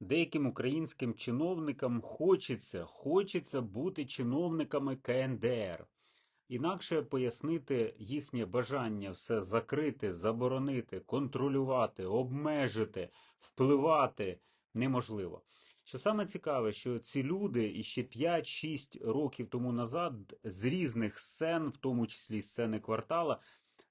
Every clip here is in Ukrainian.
Деяким українським чиновникам хочеться, хочеться бути чиновниками КНДР. Інакше пояснити їхнє бажання все закрити, заборонити, контролювати, обмежити, впливати неможливо. Що саме цікаве, що ці люди іще 5-6 років тому назад з різних сцен, в тому числі сцени квартала,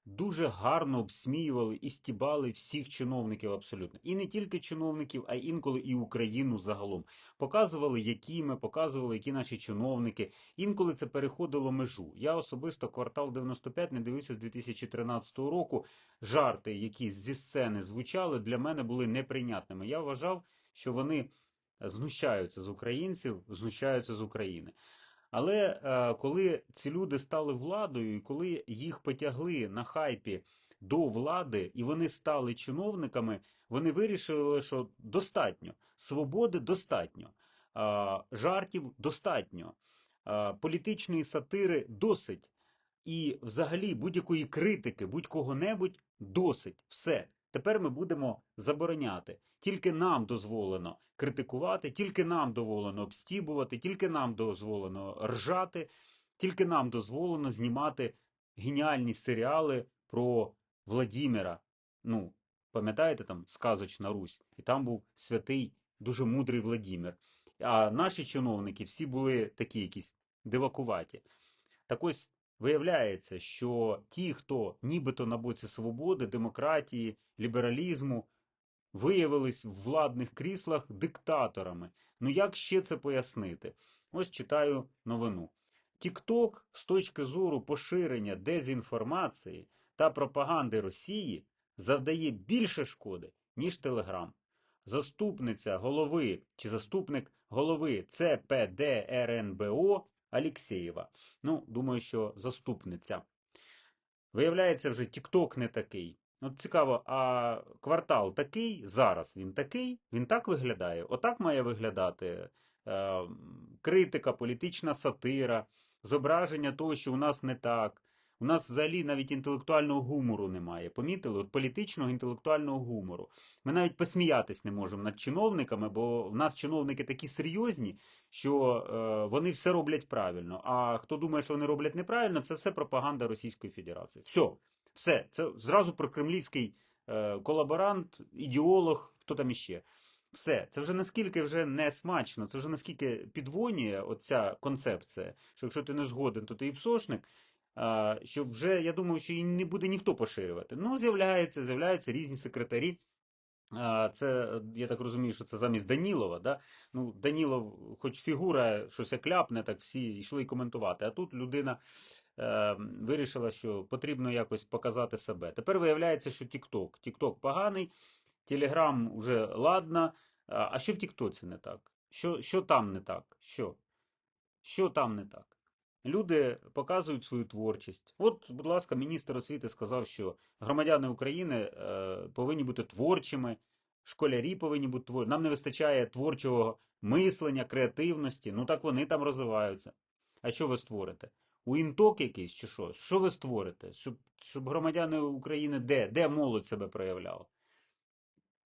дуже гарно обсміювали і стібали всіх чиновників абсолютно. І не тільки чиновників, а інколи і Україну загалом. Показували, які ми, показували, які наші чиновники. Інколи це переходило межу. Я особисто квартал 95 не дивився з 2013 року. Жарти, які зі сцени звучали, для мене були неприйнятними. Я вважав, що вони знущаються з українців, знущаються з України. Але е, коли ці люди стали владою, і коли їх потягли на хайпі до влади, і вони стали чиновниками, вони вирішили, що достатньо свободи достатньо, е, жартів достатньо, е, політичної сатири досить. І взагалі будь-якої критики, будь-кого-небудь досить. Все. Тепер ми будемо забороняти. Тільки нам дозволено критикувати, тільки нам дозволено обстібувати, тільки нам дозволено ржати, тільки нам дозволено знімати геніальні серіали про Владіміра. Ну, пам'ятаєте там сказочна Русь? І там був святий, дуже мудрий Владімір. А наші чиновники всі були такі якісь дивакуваті. Так ось виявляється, що ті, хто нібито на боці свободи, демократії, лібералізму, виявились в владних кріслах диктаторами. Ну як ще це пояснити? Ось читаю новину. Тікток з точки зору поширення дезінформації та пропаганди Росії завдає більше шкоди, ніж Телеграм. Заступниця голови чи заступник голови ЦПДРНБО Алєксєєва. Ну, думаю, що заступниця. Виявляється, вже Тікток не такий. От цікаво, а квартал такий зараз він такий, він так виглядає. Отак має виглядати е, критика, політична сатира, зображення того, що у нас не так. У нас взагалі навіть інтелектуального гумору немає. Помітили? От політичного інтелектуального гумору. Ми навіть посміятись не можемо над чиновниками, бо в нас чиновники такі серйозні, що е, вони все роблять правильно. А хто думає, що вони роблять неправильно, це все пропаганда Російської Федерації. Все, все, це зразу про кремлівський е, колаборант, ідеолог, хто там іще. Все, це вже наскільки вже не смачно, це вже наскільки підвонює оця концепція, що якщо ти не згоден, то ти і псошник. Що вже я думав, що її не буде ніхто поширювати. Ну, з'являється, з'являються різні секретарі. Це, я так розумію, що це замість Данілова. Да? Ну, Данілов, хоч фігура, щось як ляпне, так всі йшли коментувати. А тут людина е, вирішила, що потрібно якось показати себе. Тепер виявляється, що Тікток. Тікток поганий, Телеграм уже ладно. А а що в Тіктоці не так? Що, що там не так? Що? Що там не так? Люди показують свою творчість. От, будь ласка, міністр освіти сказав, що громадяни України е, повинні бути творчими, школярі повинні бути творчими. Нам не вистачає творчого мислення, креативності. Ну так вони там розвиваються. А що ви створите? Уінток якийсь чи що? Що ви створите? Щоб, щоб громадяни України де? Де молодь себе проявляла?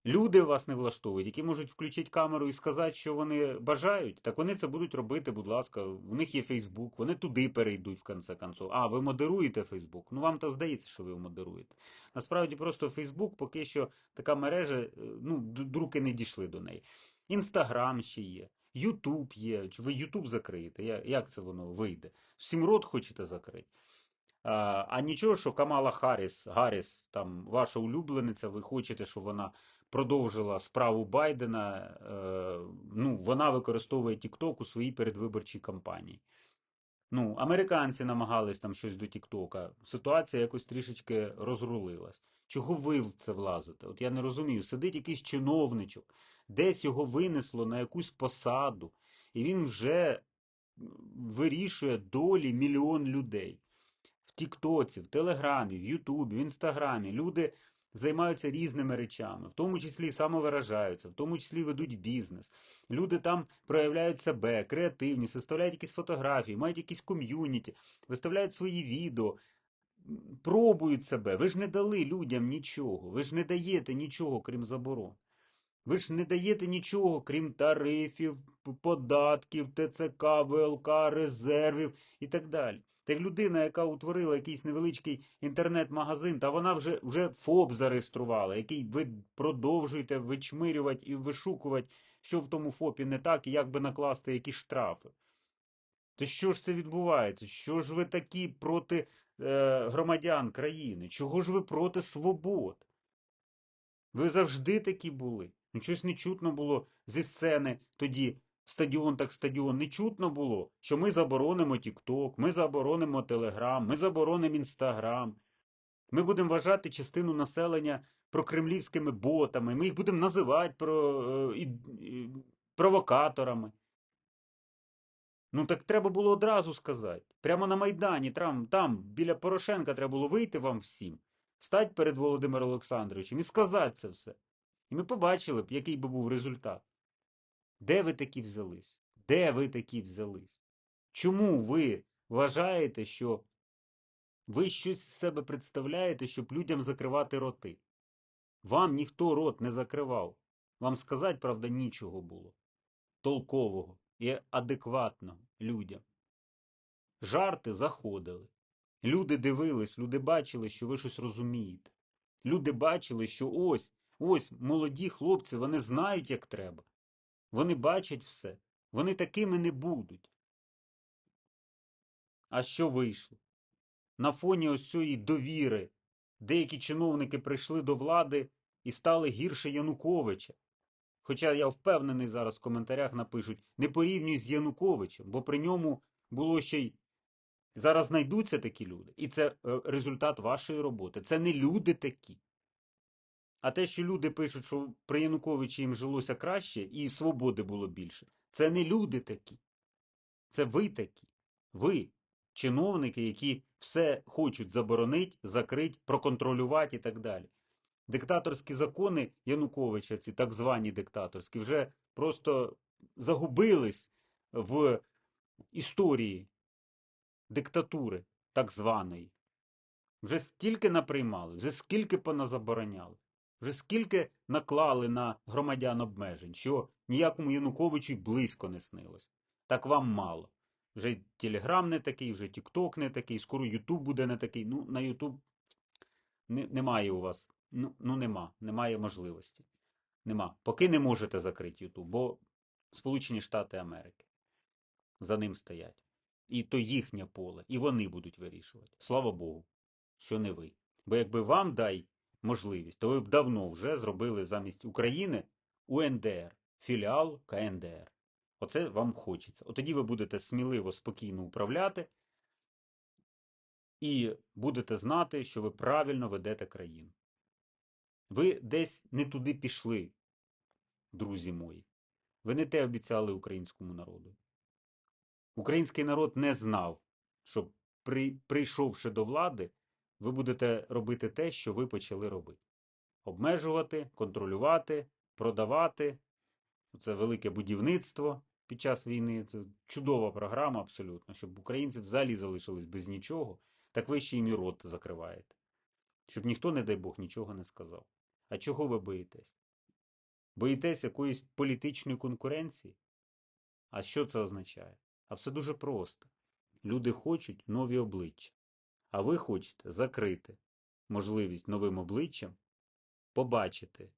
Люди вас не влаштовують, які можуть включити камеру і сказати, що вони бажають, так вони це будуть робити, будь ласка. У них є Фейсбук, вони туди перейдуть в конце концов. А, ви модеруєте Фейсбук? Ну вам то здається, що ви модеруєте. Насправді просто Фейсбук поки що така мережа, е, ну, д- руки не дійшли до неї. Інстаграм ще є, Ютуб є. Чи ви Ютуб закриєте? Як це воно вийде? Всім рот хочете закрити? А, а нічого, що Камала Харріс, Гарріс, там ваша улюблениця, ви хочете, щоб вона продовжила справу Байдена. Е, ну, вона використовує TikTok у своїй передвиборчій кампанії. Ну, американці намагались там щось до Тіктока. Ситуація якось трішечки розрулилась. Чого ви в це влазите? От я не розумію. Сидить якийсь чиновничок, десь його винесло на якусь посаду, і він вже вирішує долі мільйон людей в Тіктоці, в Телеграмі, в Ютубі, в Інстаграмі. Люди займаються різними речами, в тому числі самовиражаються, в тому числі ведуть бізнес. Люди там проявляють себе, креативні, составляють якісь фотографії, мають якісь ком'юніті, виставляють свої відео. Пробують себе. Ви ж не дали людям нічого. Ви ж не даєте нічого, крім заборон. Ви ж не даєте нічого, крім тарифів, податків, ТЦК, ВЛК, резервів і так далі. Так людина, яка утворила якийсь невеличкий інтернет-магазин, та вона вже, вже ФОП зареєструвала, який ви продовжуєте вичмирювати і вишукувати, що в тому ФОПі не так, і як би накласти які штрафи. То що ж це відбувається? Що ж ви такі проти е, громадян країни? Чого ж ви проти свобод? Ви завжди такі були. Ну, щось не чутно було зі сцени тоді. Стадіон так стадіон. Не чутно було, що ми заборонимо Тік-Ток, ми заборонимо Телеграм, ми заборонимо Інстаграм. Ми будемо вважати частину населення прокремлівськими ботами. Ми їх будемо називати про, е, і, і, провокаторами. Ну так треба було одразу сказати. Прямо на Майдані, там, там біля Порошенка треба було вийти вам всім, стати перед Володимиром Олександровичем і сказати це все. І ми побачили б, який би був результат. Де ви такі взялись? Де ви такі взялись? Чому ви вважаєте, що ви щось з себе представляєте, щоб людям закривати роти? Вам ніхто рот не закривав. Вам сказати, правда, нічого було. Толкового і адекватного людям. Жарти заходили. Люди дивились, люди бачили, що ви щось розумієте. Люди бачили, що ось, ось молоді хлопці, вони знають, як треба. Вони бачать все. Вони такими не будуть. А що вийшло? На фоні ось цієї довіри деякі чиновники прийшли до влади і стали гірше Януковича. Хоча я впевнений, зараз в коментарях напишуть, не порівнюй з Януковичем, бо при ньому було ще й. Зараз знайдуться такі люди. І це е, результат вашої роботи. Це не люди такі. А те, що люди пишуть, що при Януковичі їм жилося краще і свободи було більше, це не люди такі. Це ви такі. Ви, чиновники, які все хочуть заборонити, закрити, проконтролювати і так далі. Диктаторські закони Януковича, ці так звані диктаторські, вже просто загубились в історії диктатури так званої. Вже стільки наприймали, вже скільки поназабороняли, вже скільки наклали на громадян обмежень, що ніякому Януковичу й близько не снилось. Так вам мало. Вже Телеграм не такий, вже Тікток не такий, скоро Ютуб буде не такий. Ну, на Ютуб не, немає у вас. Ну, ну нема, немає можливості. Нема. Поки не можете закрити Ютуб, бо Сполучені Штати Америки за ним стоять. І то їхнє поле, і вони будуть вирішувати. Слава Богу, що не ви. Бо якби вам дай можливість, то ви б давно вже зробили замість України УНДР, філіал КНДР. Оце вам хочеться. От тоді ви будете сміливо, спокійно управляти і будете знати, що ви правильно ведете країну. Ви десь не туди пішли, друзі мої. Ви не те обіцяли українському народу. Український народ не знав, що при, прийшовши до влади, ви будете робити те, що ви почали робити: обмежувати, контролювати, продавати. Це велике будівництво під час війни. Це чудова програма абсолютно, щоб українці взагалі залишились без нічого, так ви ще їм і рот закриваєте. Щоб ніхто, не дай Бог, нічого не сказав. А чого ви боїтесь? Боїтесь якоїсь політичної конкуренції? А що це означає? А все дуже просто. Люди хочуть нові обличчя. А ви хочете закрити можливість новим обличчям побачити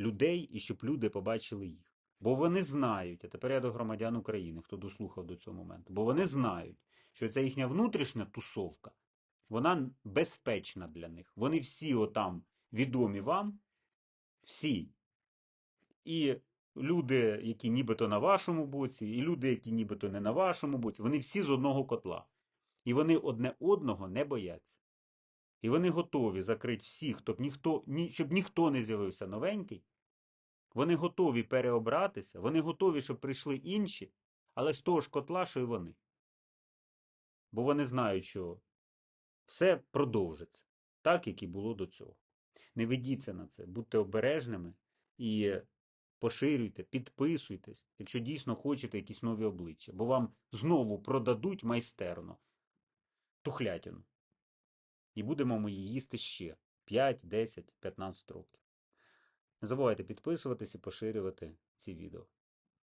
людей і щоб люди побачили їх. Бо вони знають, а тепер я до громадян України, хто дослухав до цього моменту, бо вони знають, що ця їхня внутрішня тусовка, вона безпечна для них. Вони всі отам відомі вам, всі. І люди, які нібито на вашому боці, і люди, які нібито не на вашому боці, вони всі з одного котла. І вони одне одного не бояться. І вони готові закрити всіх, щоб ніхто, ні, щоб ніхто не з'явився новенький. Вони готові переобратися, вони готові, щоб прийшли інші, але з того ж котла, що й вони. Бо вони знають, що все продовжиться так, як і було до цього. Не ведіться на це, будьте обережними і поширюйте, підписуйтесь, якщо дійсно хочете якісь нові обличчя, бо вам знову продадуть майстерно тухлятину. І будемо ми її їсти ще 5, 10, 15 років. Не забувайте підписуватись і поширювати ці відео.